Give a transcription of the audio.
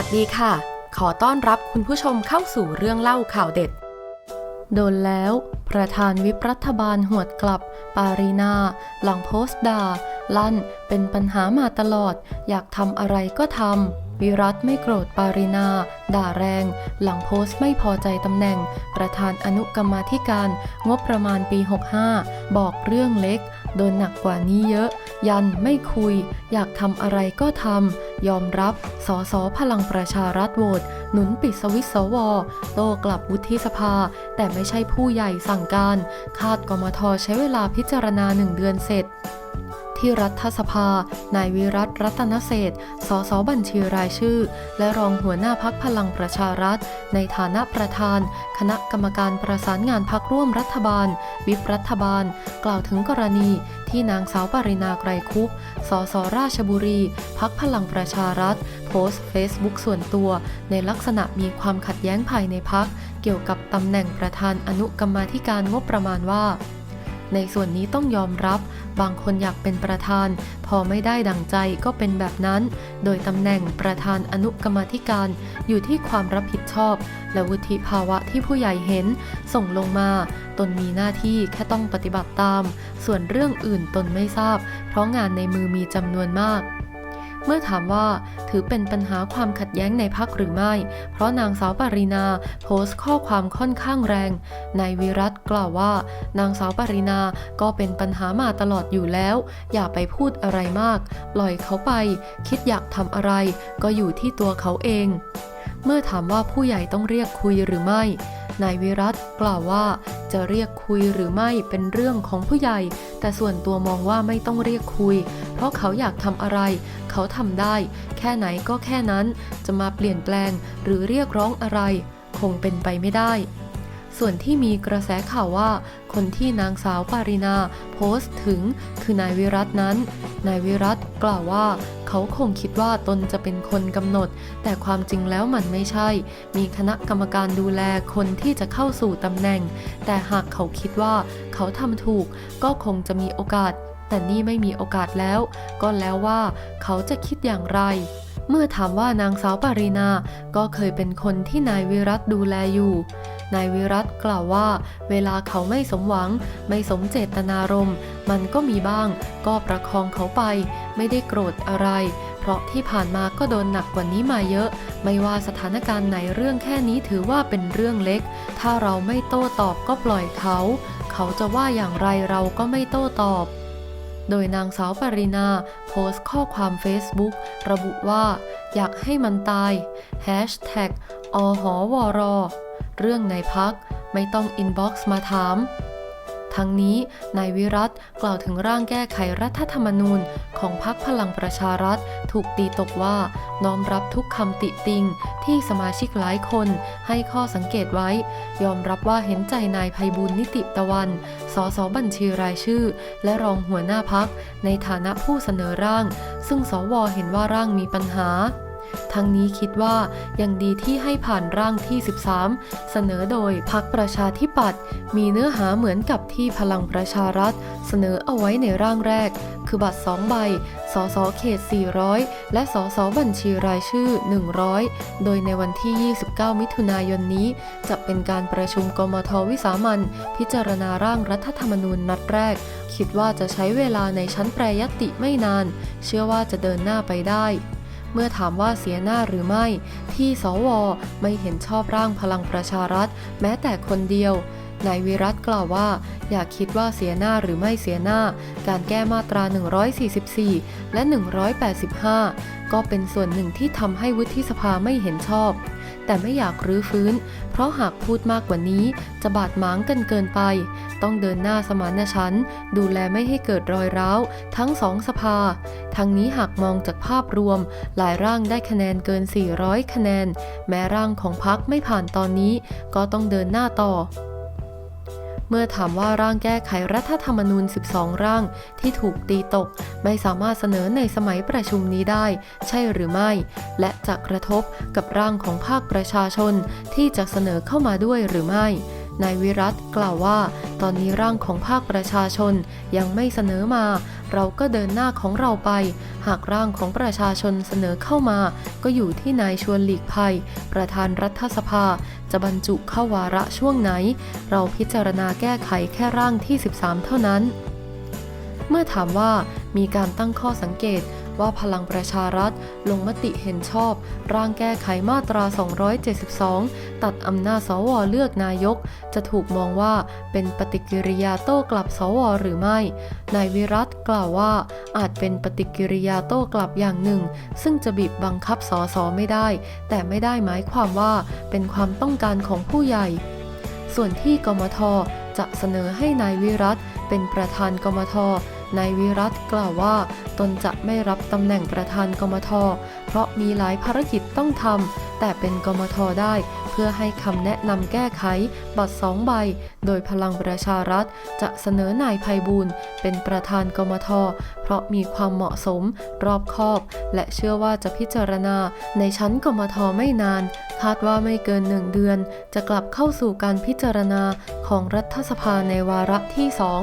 วัสดีค่ะ ขอต้อนรับคุณผู้ชมเข้าสู่เรื่องเล่าข่าวเด็ด โดนแล้ว ประธานวิปรัฐบาลหวดกลับ ปารีนาหลังโพสต์ด่าลั่น เป็นปัญหามาตลอด อยากทำอะไรก็ทำ วิรัตไม่โกรธปารีนา ด่าแรง หลังโพสต์ไม่พอใจตำแหน่ง ประธานอนุกรรมาธิการ งบประมาณปี 65 บอกเรื่องเล็ก โดนหนักกว่านี้เยอะ ยันไม่คุย อยากทำอะไรก็ทำ ยอมรับ สสพลังประชารัฐโหวตหนุนปิดสวิตสว โตกลับวุฒิสภา แต่ไม่ใช่ผู้ใหญ่สั่งการ คาดกมทใช้เวลาพิจารณาหนึ่งเดือนเสร็จ ที่รัฐสภา นายวิรัตรัตนเศษสสบัญชีรายชื่อ และรองหัวหน้าพักพลังประชารัฐ ในฐานะประธาน คณะกรรมการประสานงานพักร่วมรัฐบาล วิปรัฐบาล กล่าวถึงกรณีที่นางสาวปรินาไกรคุปสสราชบุรี พักพลังประชารัฐ โพสต์เฟซบุ๊กส่วนตัว ในลักษณะมีความขัดแย้งภายในพัก เกี่ยวกับตำแหน่งประธานอนุกรรมาธิการงบประมาณว่า ในส่วนนี้ต้องยอมรับ บางคนอยากเป็นประธาน พอไม่ได้ดังใจก็เป็นแบบนั้น โดยตำแหน่งประธานอนุกรรมธิการอยู่ที่ความรับผิดชอบ และวุฒิภาวะที่ผู้ใหญ่เห็น ส่งลงมา ตนมีหน้าที่แค่ต้องปฏิบัติตาม ส่วนเรื่องอื่นตนไม่ทราบ เพราะงานในมือมีจำนวนมาก เมื่อถามว่าถือเป็นปัญหาความขัดแย้งในพักหรือไม่ เพราะนางสาวปรินาโพสต์ข้อความค่อนข้างแรง นายวิรัตกล่าวว่า นางสาวปรินาก็เป็นปัญหามาตลอดอยู่แล้ว อย่าไปพูดอะไรมาก ปล่อยเขาไป คิดอยากทำอะไร ก็อยู่ที่ตัวเขาเอง เมื่อถามว่าผู้ใหญ่ต้องเรียกคุยหรือไม่นายวิรัตกล่าวว่า จะเรียกคุยหรือไม่เป็นเรื่องของผู้ใหญ่ แต่ส่วนตัวมองว่าไม่ต้องเรียกคุย เพราะเขาอยากทำอะไร เขาทำได้ แค่ไหนก็แค่นั้น จะมาเปลี่ยนแปลงหรือเรียกร้องอะไร คงเป็นไปไม่ได้ ส่วนที่มีกระแสข่าวว่า คนที่นางสาวปารินาโพสต์ถึงคือนายวิรัตนั้น นายวิรัตกล่าวว่า เขาคงคิดว่าตนจะเป็นคนกำหนด แต่ความจริงแล้วมันไม่ใช่ มีคณะกรรมการดูแลคนที่จะเข้าสู่ตำแหน่ง แต่หากเขาคิดว่าเขาทำถูก ก็คงจะมีโอกาส แต่นี่ไม่มีโอกาสแล้ว ก็แล้วว่าเขาจะคิดอย่างไรเมื่อถามว่านางสาวปารินา ก็เคยเป็นคนที่นายวิรัตดูแลอยู่ นายวิรัตกล่าวว่า เวลาเขาไม่สมหวัง ไม่สมเจตนารมณ์ มันก็มีบ้าง ก็ประคองเขาไป ไม่ได้โกรธอะไร เพราะที่ผ่านมาก็โดนหนักกว่านี้มาเยอะ ไม่ว่าสถานการณ์ไหนเรื่องแค่นี้ถือว่าเป็นเรื่องเล็ก ถ้าเราไม่โต้ตอบก็ปล่อยเขา เขาจะว่าอย่างไรเราก็ไม่โต้ตอบโดยนางสาวปรินาโพสต์ข้อความ Facebook ระบุว่า อยากให้มันตาย Hashtag อหอวรอ เรื่องในพักไม่ต้องอินบ็อกซ์มาถาม ทั้งนี้นายวิรัตกล่าวถึงร่างแก้ไขรัฐธรรมนูญของพรรคพลังประชารัฐ ถูกตีตกว่าน้อมรับทุกคำติติงที่สมาชิกหลายคนให้ข้อสังเกตไว้ ยอมรับว่าเห็นใจนายภัยบุญนิติตะวัน สสบัญชีรายชื่อ และรองหัวหน้าพักในฐานะผู้เสนอร่าง ซึ่งสวเห็นว่าร่างมีปัญหา ทั้งนี้คิดว่ายังดีที่ให้ผ่านร่างที่ 13 เสนอโดยพักประชาธิปัตย์มีเนื้อหาเหมือนกับที่พลังประชารัฐ เสนอเอาไว้ในร่างแรก คือบัตร 2 ใบ สสเขต 400 และสสบัญชีรายชื่อ 100 โดยในวันที่ 29 มิถุนายนนี้ จะเป็นการประชุมกมทวิสามันพิจารณาร่างรัฐธรรมนูญนัดแรก คิดว่าจะใช้เวลาในชั้นแปรยติไม่นาน เชื่อว่าจะเดินหน้าไปได้ เมื่อถามว่าเสียหน้าหรือไม่ ที่สวไม่เห็นชอบร่างพลังประชารัฐ แม้แต่คนเดียวนายวิรัตกล่าวว่า อย่าคิดว่าเสียหน้าหรือไม่เสียหน้า การแก้มาตรา 144 และ 185 ก็เป็นส่วนหนึ่งที่ทำให้วุฒิสภาไม่เห็นชอบ แต่ไม่อยากรื้อฟื้น เพราะหากพูดมากกว่านี้จะบาดหมางกันเกินไป ต้องเดินหน้าสมานฉันท์ดูแลไม่ให้เกิดรอยร้าว ทั้งสองสภา ทั้งนี้หากมองจากภาพรวม หลายร่างได้คะแนนเกิน 400 คะแนน แม้ร่างของพักไม่ผ่านตอนนี้ ก็ต้องเดินหน้าต่อ เมื่อถามว่าร่างแก้ไขรัฐธรรมนูญ 12 ร่างที่ถูกตีตก ไม่สามารถเสนอในสมัยประชุมนี้ได้ ใช่หรือไม่ และจะกระทบกับร่างของภาคประชาชนที่จะเสนอเข้ามาด้วยหรือไม่นายวิรัตกล่าวว่า ตอนนี้ร่างของภาคประชาชนยังไม่เสนอมา เราก็เดินหน้าของเราไป หากร่างของประชาชนเสนอเข้ามา ก็อยู่ที่นายชวนหลีกภัย ประธานรัฐสภา จะบรรจุเข้าวาระช่วงไหน เราพิจารณาแก้ไขแค่ร่างที่ 13 เท่านั้น เมื่อถามว่ามีการตั้งข้อสังเกต ว่าพลังประชารัฐลงมติเห็นชอบ ร่างแก้ไขมาตรา 272 ตัดอำนาจสวเลือกนายก จะถูกมองว่าเป็นปฏิกิริยาโต้กลับสวหรือไม่ นายวิรัตกล่าวว่า อาจเป็นปฏิกิริยาโต้กลับอย่างหนึ่ง ซึ่งจะบีบบังคับสสไม่ได้ แต่ไม่ได้หมายความว่าเป็นความต้องการของผู้ใหญ่ ส่วนที่กมทจะเสนอให้นายวิรัตเป็นประธานกมท นายวิรัตกล่าวว่า ตนจะไม่รับตำแหน่งประธานกมท เพราะมีหลายภารกิจต้องทำแต่เป็นกมทได้ เพื่อให้คำแนะนำแก้ไข บัตรสองใบ โดยพลังประชารัฐ จะเสนอนายภัยบูลเป็นประธานกมท เพราะมีความเหมาะสม รอบคอบ และเชื่อว่าจะพิจารณา ในชั้นกมทไม่นาน คาดว่าไม่เกินหนึ่งเดือน จะกลับเข้าสู่การพิจารณาของรัฐสภาในวาระที่สอง